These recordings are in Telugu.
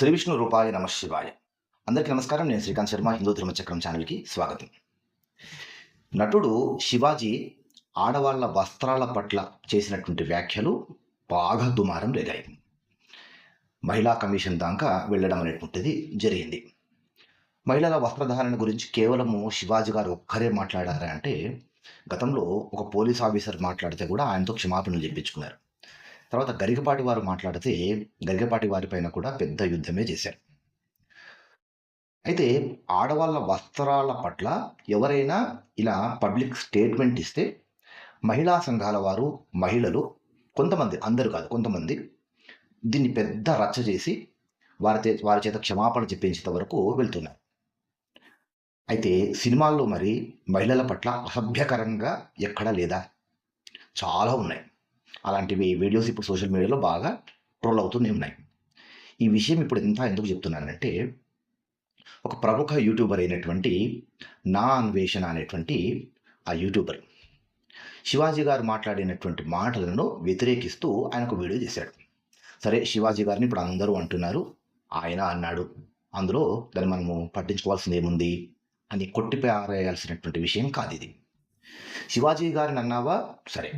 శ్రీ విష్ణు రూపాయ నమ శివాయ. అందరికీ నమస్కారం. నేను శ్రీకాంత్ శర్మ. హిందూ ధర్మచక్రం ఛానల్కి స్వాగతం. నటుడు శివాజీ ఆడవాళ్ళ వస్త్రాల పట్ల చేసినటువంటి వ్యాఖ్యలు బాగా దుమారం రేగాయి. మహిళా కమిషన్ దాకా వెళ్ళడం అనేటువంటిది జరిగింది. మహిళల వస్త్రధారణ గురించి కేవలము శివాజీ గారు ఒక్కరే మాట్లాడారా అంటే గతంలో ఒక పోలీస్ ఆఫీసర్ మాట్లాడితే కూడా ఆయనతో క్షమాపణలు చెప్పించుకున్నారు. తర్వాత గరికపాటి వారు మాట్లాడితే గరికపాటి వారిపైన కూడా పెద్ద యుద్ధమే చేశారు. అయితే ఆడవాళ్ళ వస్త్రాల పట్ల ఎవరైనా ఇలా పబ్లిక్ స్టేట్మెంట్ ఇస్తే మహిళా సంఘాల వారు మహిళలు కొంతమంది అందరూ కాదు కొంతమంది దీన్ని పెద్ద రచ్చ చేసి వారి వారి చేత క్షమాపణ చెప్పించేంత వరకు వెళ్తున్నారు. అయితే సినిమాల్లో మరి మహిళల పట్ల అసభ్యకరంగా ఎక్కడా లేదా? చాలా ఉన్నాయి. అలాంటివి వీడియోస్ ఇప్పుడు సోషల్ మీడియాలో బాగా ట్రోల్ అవుతూనే ఉన్నాయి. ఈ విషయం ఇప్పుడు ఎంత ఎందుకు చెప్తున్నానంటే ఒక ప్రముఖ యూట్యూబర్ అయినటువంటి నా అన్వేషణ అనేటువంటి ఆ యూట్యూబర్ శివాజీ గారు మాట్లాడినటువంటి మాటలను వ్యతిరేకిస్తూ ఆయన ఒక వీడియో చేశాడు. సరే శివాజీ గారిని ఇప్పుడు అందరూ అంటున్నారు. ఆయన అన్నాడు అందులో దాన్ని మనము పట్టించుకోవాల్సింది ఏముంది? అని కొట్టిపారేయాల్సినటువంటి విషయం కాదు ఇది. శివాజీ గారిని అన్నావా? సరే.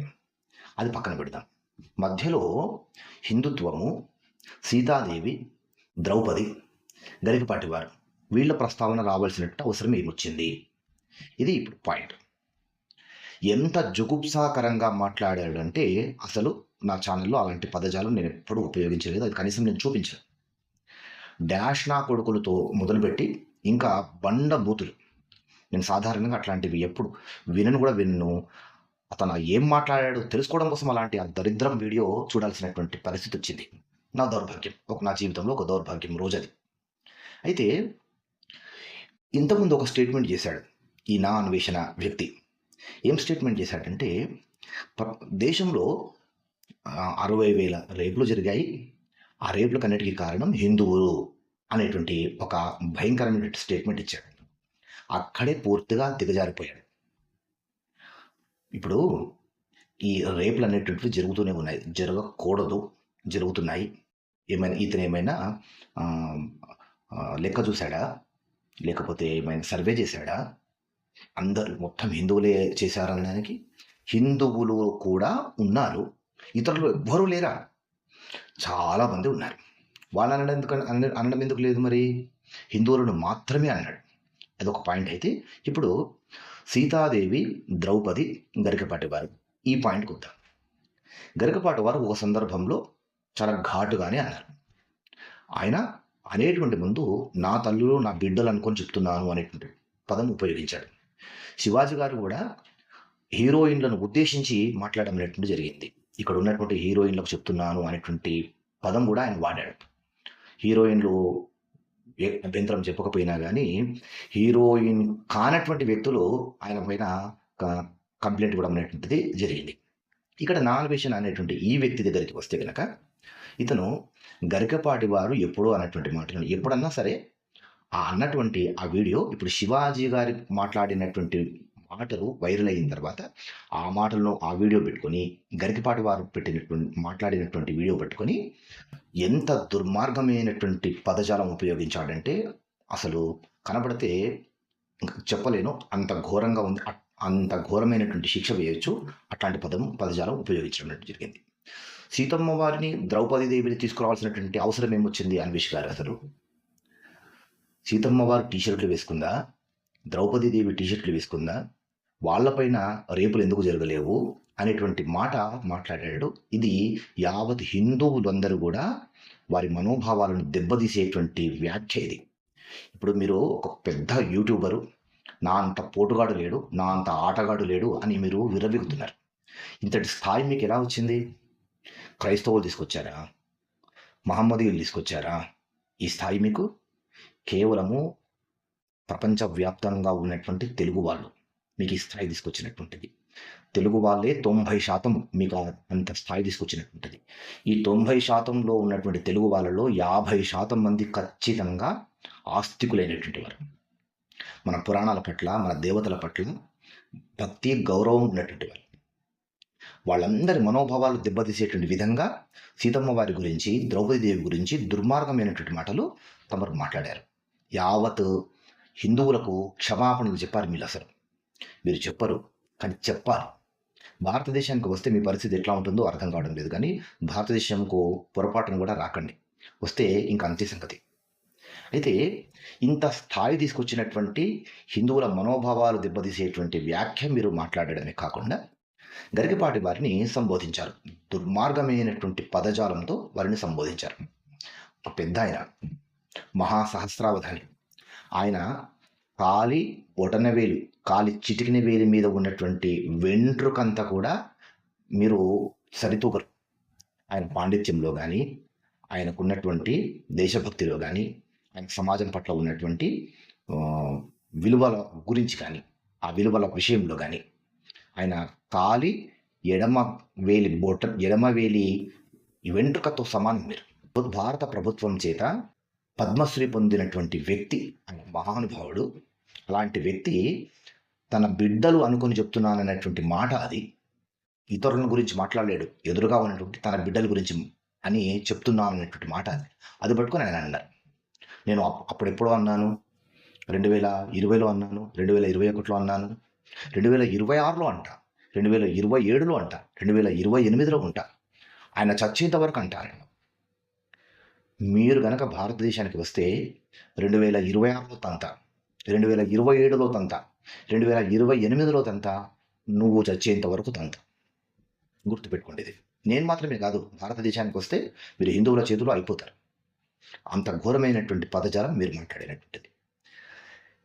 అది పక్కన పెడదాం మధ్యలో హిందుత్వము సీతాదేవి ద్రౌపది గరికపాటి వారు వీళ్ళ ప్రస్తావన రావాల్సినట్టు అవసరం ఏమొచ్చింది? ఇది ఇప్పుడు పాయింట్. ఎంత జుగుప్సాకరంగా మాట్లాడాడంటే అసలు నా ఛానల్లో అలాంటి పదజాలం నేను ఎప్పుడూ ఉపయోగించలేదు. అది కనీసం నేను చూపించాను. డాష్ నా కొడుకులతో మొదలుపెట్టి ఇంకా బండ బూతులు నేను సాధారణంగా అట్లాంటివి ఎప్పుడు వినను కూడా విన్ను. అతను ఏం మాట్లాడాడో తెలుసుకోవడం కోసం అలాంటి ఆ దరిద్రం వీడియో చూడాల్సినటువంటి పరిస్థితి వచ్చింది. నా దౌర్భాగ్యం. ఒక నా జీవితంలో ఒక దౌర్భాగ్యం రోజు అది అయితే ఇంతకుముందు ఒక స్టేట్మెంట్ చేశాడు ఈ నా అన్వేషణ వ్యక్తి. ఏం స్టేట్మెంట్ చేశాడంటే దేశంలో అరవై వేల రేపులు జరిగాయి. ఆ రేపులకు అన్నిటికీ కారణం హిందువులు అనేటువంటి ఒక భయంకరమైన స్టేట్మెంట్ ఇచ్చాడు. అక్కడే పూర్తిగా దిగజారిపోయాడు. ఇప్పుడు ఈ రేపులు అనేటువంటివి జరుగుతూనే ఉన్నాయి. జరగకూడదు జరుగుతున్నాయి. ఏమైనా ఇతను ఏమైనా లెక్క చూశాడా? లేకపోతే ఏమైనా సర్వే చేశాడా? అందరు మొత్తం హిందువులే చేశారనడానికి హిందువులు కూడా ఉన్నారు. ఇతరులు ఎవ్వరూ లేరా? చాలామంది ఉన్నారు. వాళ్ళు అనడం ఎందుకు అన- అనడం ఎందుకు లేదు మరి? హిందువులను మాత్రమే అన్నాడు. అదొక పాయింట్ అయితే ఇప్పుడు సీతాదేవి ద్రౌపది గరికపాటి వారు ఈ పాయింట్కి వద్దాం. గరికపాటి వారు ఒక సందర్భంలో చాలా ఘాటుగానే అన్నారు. ఆయన అనేటువంటి ముందు నా తల్లులు నా బిడ్డలు అనుకొని చెప్తున్నాను అనేటువంటి పదం ఉపయోగించాడు. శివాజీ గారు కూడా హీరోయిన్లను ఉద్దేశించి మాట్లాడడం అనేటువంటి జరిగింది. ఇక్కడ ఉన్నటువంటి హీరోయిన్లకు చెప్తున్నాను అనేటువంటి పదం కూడా ఆయన వాడాడు. హీరోయిన్లు అభ్యంతరం చెప్పకపోయినా కానీ హీరోయిన్ కానటువంటి వ్యక్తులు ఆయన పైన క- కంప్లైంట్ ఇవ్వడం అనేటువంటిది జరిగింది. ఇక్కడ నాన్వేషన్ అనేటువంటి ఈ వ్యక్తి దగ్గరికి వస్తే కనుక ఇతను గరికపాటి వారు ఎప్పుడో అన్నటువంటి మాటలు ఎప్పుడన్నా సరే ఆ అన్నటువంటి ఆ వీడియో ఇప్పుడు శివాజీ గారి మాట్లాడినటువంటి మాటలు వైరల్ అయిన తర్వాత ఆ మాటలను ఆ వీడియో పెట్టుకొని గరికిపాటి వారు పెట్టినటువంటి మాట్లాడినటువంటి వీడియో పెట్టుకొని ఎంత దుర్మార్గమైనటువంటి పదజాలం ఉపయోగించాడంటే అసలు కనబడితే చెప్పలేను. అంత ఘోరంగా ఉంది. అంత ఘోరమైనటువంటి శిక్ష వేయొచ్చు. అట్లాంటి పదం పదజాలం ఉపయోగించడం జరిగింది. సీతమ్మ వారిని ద్రౌపది దేవిని తీసుకురావాల్సినటువంటి అవసరం ఏమొచ్చింది అన్వేష్ గారు అసలు? సీతమ్మ వారు టీషర్ట్లు వేసుకుందా? ద్రౌపది దేవి టీషర్ట్లు వేసుకుందా? వాళ్ళపైన రేపులు ఎందుకు జరగలేవు అనేటువంటి మాట మాట్లాడాడు. ఇది యావత్ హిందువులందరూ కూడా వారి మనోభావాలను దెబ్బతీసేటువంటి వ్యాఖ్య ఇది. ఇప్పుడు మీరు ఒక పెద్ద యూట్యూబరు నా అంత పోటుగాడు లేడు నా అంత ఆటగాడు లేడు అని మీరు విరవిగుతున్నారు ఇంతటి స్థాయి మీకు ఎలా వచ్చింది? క్రైస్తవులు తీసుకొచ్చారా? మహమ్మదీయులు తీసుకొచ్చారా? ఈ స్థాయి మీకు? కేవలము ప్రపంచవ్యాప్తంగా ఉన్నటువంటి తెలుగు వాళ్ళు. మీకు ఈ స్థాయి తీసుకొచ్చినట్టుంటుంది. తెలుగు వాళ్ళే తొంభై శాతం మీకు అంత స్థాయి తీసుకొచ్చినట్టుంటుంది. ఈ తొంభై శాతంలో ఉన్నటువంటి తెలుగు వాళ్ళలో యాభై శాతం మంది ఖచ్చితంగా ఆస్తికులైనటువంటి వారు. మన పురాణాల పట్ల మన దేవతల పట్ల భక్తి గౌరవం ఉన్నటువంటి వారు. వాళ్ళందరి మనోభావాలు దెబ్బతీసేటువంటి విధంగా సీతమ్మ వారి గురించి ద్రౌపదీదేవి గురించి దుర్మార్గమైనటువంటి మాటలు తమరు మాట్లాడారు. యావత్ హిందువులకు క్షమాపణలు చెప్పారు మీరు అసలు మీరు చెప్పరు కానీ చెప్పాలి. భారతదేశానికి వస్తే మీ పరిస్థితి ఎట్లా ఉంటుందో అర్థం కావడం లేదు కానీ భారతదేశంకు పొరపాటును కూడా రాకండి. వస్తే ఇంకా అంతే సంగతి. అయితే ఇంత స్థాయి తీసుకొచ్చినటువంటి హిందువుల మనోభావాలు దెబ్బతీసేటువంటి వ్యాఖ్య మీరు మాట్లాడడమే కాకుండా గరికపాటి వారిని సంబోధించారు. దుర్మార్గమైనటువంటి పదజాలంతో వారిని సంబోధించారు. ఒక పెద్ద ఆయన మహాసహస్రావధాని. ఆయన కాలి బొటనవేలు కాలి చిటికిన వేలి మీద ఉన్నటువంటి వెంట్రుకంతా కూడా మీరు సరితూగరు. ఆయన పాండిత్యంలో కానీ ఆయనకున్నటువంటి దేశభక్తిలో కానీ ఆయన సమాజం పట్ల ఉన్నటువంటి విలువల గురించి కానీ ఆ విలువల విషయంలో కానీ ఆయన కాలి ఎడమ వేలి బొట ఎడమ వేలి వెంట్రుకతో సమానం మీరు. భారత ప్రభుత్వం చేత పద్మశ్రీ పొందినటువంటి వ్యక్తి ఆయన మహానుభావుడు. అలాంటి వ్యక్తి తన బిడ్డలు అనుకుని చెప్తున్నాననేటువంటి మాట అది. ఇతరుల గురించి మాట్లాడలేడు ఎదురుగా ఉన్నటువంటి తన బిడ్డల గురించి అని చెప్తున్నాను అనేటువంటి మాట అది. అది పట్టుకొని ఆయన అన్నారు. నేను అప్- అన్నాను. రెండు వేల ఇరవైలో అన్నాను రెండు వేల ఇరవై ఒకటిలో అన్నాను రెండు వేల ఇరవై ఆరులో అంట రెండు వేల ఇరవై ఏడులో అంట రెండు వేల ఇరవై ఎనిమిదిలో ఉంటా. ఆయన చచ్చేంత వరకు అంటారు మీరు గనక భారతదేశానికి వస్తే రెండు వేల ఇరవై ఆరులో తంత రెండు వేల ఇరవై ఏడులో తంత రెండు వేల ఇరవై ఎనిమిదిలో తంత నువ్వు చచ్చేంత వరకు తంత. గుర్తుపెట్టుకోండి ఇది. నేను మాత్రమే కాదు భారతదేశానికి వస్తే మీరు హిందువుల చేతిలో అయిపోతారు. అంత ఘోరమైనటువంటి పదజాలం మీరు మాట్లాడినటువంటిది.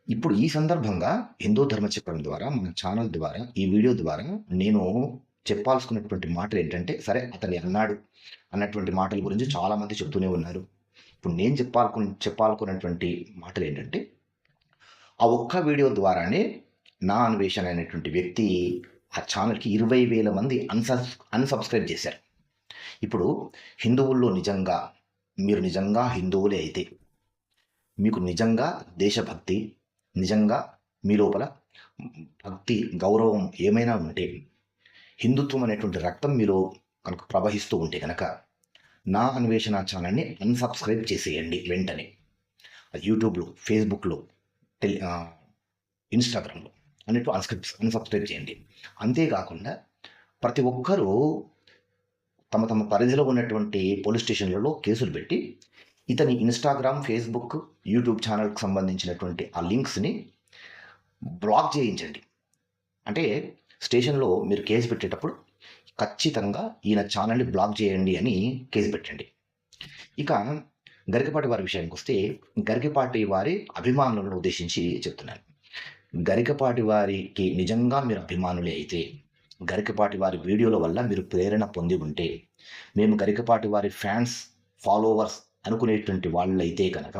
ఇప్పుడు ఈ సందర్భంగా హిందూ ధర్మచక్రం ద్వారా మన ఛానల్ ద్వారా ఈ వీడియో ద్వారా నేను చెప్పాల్సుకున్నటువంటి మాటలు ఏంటంటే సరే అతని అన్నాడు. అన్నటువంటి మాటల గురించి చాలామంది చెప్తూనే ఉన్నారు. ఇప్పుడు నేను చెప్పాలకు చెప్పాలనుకున్నటువంటి మాటలు ఏంటంటే ఆ ఒక్క వీడియో ద్వారానే నా అన్వేషణ అనేటువంటి వ్యక్తి ఆ ఛానల్కి ఇరవై వేల మంది అన్సబ్ అన్సబ్స్క్రైబ్ చేశారు. ఇప్పుడు హిందువుల్లో నిజంగా మీరు నిజంగా హిందువులే అయితే మీకు నిజంగా దేశభక్తి నిజంగా మీ లోపల భక్తి గౌరవం ఏమైనా ఉంటే హిందుత్వం అనేటువంటి రక్తం మీలో కనుక ప్రవహిస్తూ ఉంటే కనుక నా అన్వేషణ ఛానల్ని అన్సబ్స్క్రైబ్ చేసేయండి వెంటనే. అది యూట్యూబ్లో ఫేస్బుక్లో టెలి ఇన్స్టాగ్రామ్లో అన్నిట్లో అన్స్క్రైబ్ అన్సబ్స్క్రైబ్ చేయండి. అంతేకాకుండా ప్రతి ఒక్కరూ తమ తమ పరిధిలో ఉన్నటువంటి పోలీస్ స్టేషన్లలో కేసులు పెట్టి ఇతని ఇన్స్టాగ్రామ్ ఫేస్బుక్ యూట్యూబ్ ఛానల్కి సంబంధించినటువంటి ఆ లింక్స్ని బ్లాక్ చేయించండి. అంటే స్టేషన్లో మీరు కేసు పెట్టేటప్పుడు ఖచ్చితంగా ఈయన ఛానల్ని బ్లాక్ చేయండి అని కేసు పెట్టండి. ఇక గరికపాటి వారి విషయానికి వస్తే గరికపాటి వారి అభిమానులను ఉద్దేశించి చెప్తున్నాను. గరికపాటి వారికి నిజంగా మీరు అభిమానులే అయితే గరికపాటి వారి వీడియోల వల్ల మీరు ప్రేరణ పొంది ఉంటే మేము గరికపాటి వారి ఫ్యాన్స్ ఫాలోవర్స్ అనుకునేటువంటి వాళ్ళైతే కనుక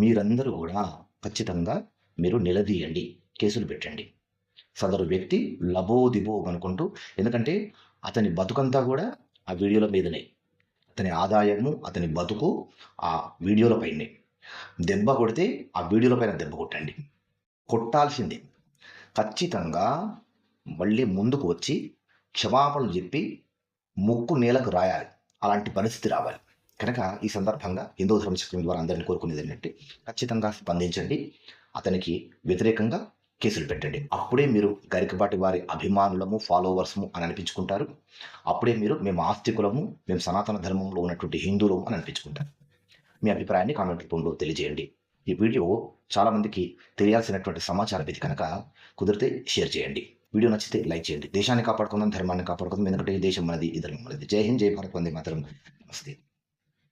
మీరందరూ కూడా ఖచ్చితంగా మీరు నిలదీయండి కేసులు పెట్టండి. సదరు వ్యక్తి లబోదిబో అనుకుంటూ ఎందుకంటే అతని బతుకంతా కూడా ఆ వీడియోల మీదనే. అతని ఆదాయము అతని బతుకు ఆ వీడియోలపైనే దెబ్బ కొడితే ఆ వీడియోల పైన దెబ్బ కొట్టండి. కొట్టాల్సిందే. ఖచ్చితంగా మళ్ళీ ముందుకు వచ్చి క్షమాపణలు చెప్పి ముక్కు నేలకు రాయాలి. అలాంటి పరిస్థితి రావాలి. కనుక ఈ సందర్భంగా హిందూ ధర్మశక్తి ద్వారా అందరిని కోరుకునేది ఏంటంటే ఖచ్చితంగా స్పందించండి. అతనికి వ్యతిరేకంగా కేసులు పెట్టండి. అప్పుడే మీరు గరికపాటి వారి అభిమానులము ఫాలోవర్స్ము అని అనిపించుకుంటారు. అప్పుడే మీరు మేము ఆస్తికులము మేము సనాతన ధర్మంలో ఉన్నటువంటి హిందువులము అని అనిపించుకుంటారు. మీ అభిప్రాయాన్ని కామెంట్ రూపంలో తెలియజేయండి. ఈ వీడియో చాలామందికి తెలియాల్సినటువంటి సమాచారం ఇది కనుక కుదిరితే షేర్ చేయండి. వీడియో నచ్చితే లైక్ చేయండి. దేశాన్ని కాపాడుకుందాం ధర్మాన్ని కాపాడుకుందాం. ఎందుకంటే ఈ దేశం మనది ఈ ధర్మం మనది. జై హింద్ జై భారత్ వందే మాత్రం. నమస్తే.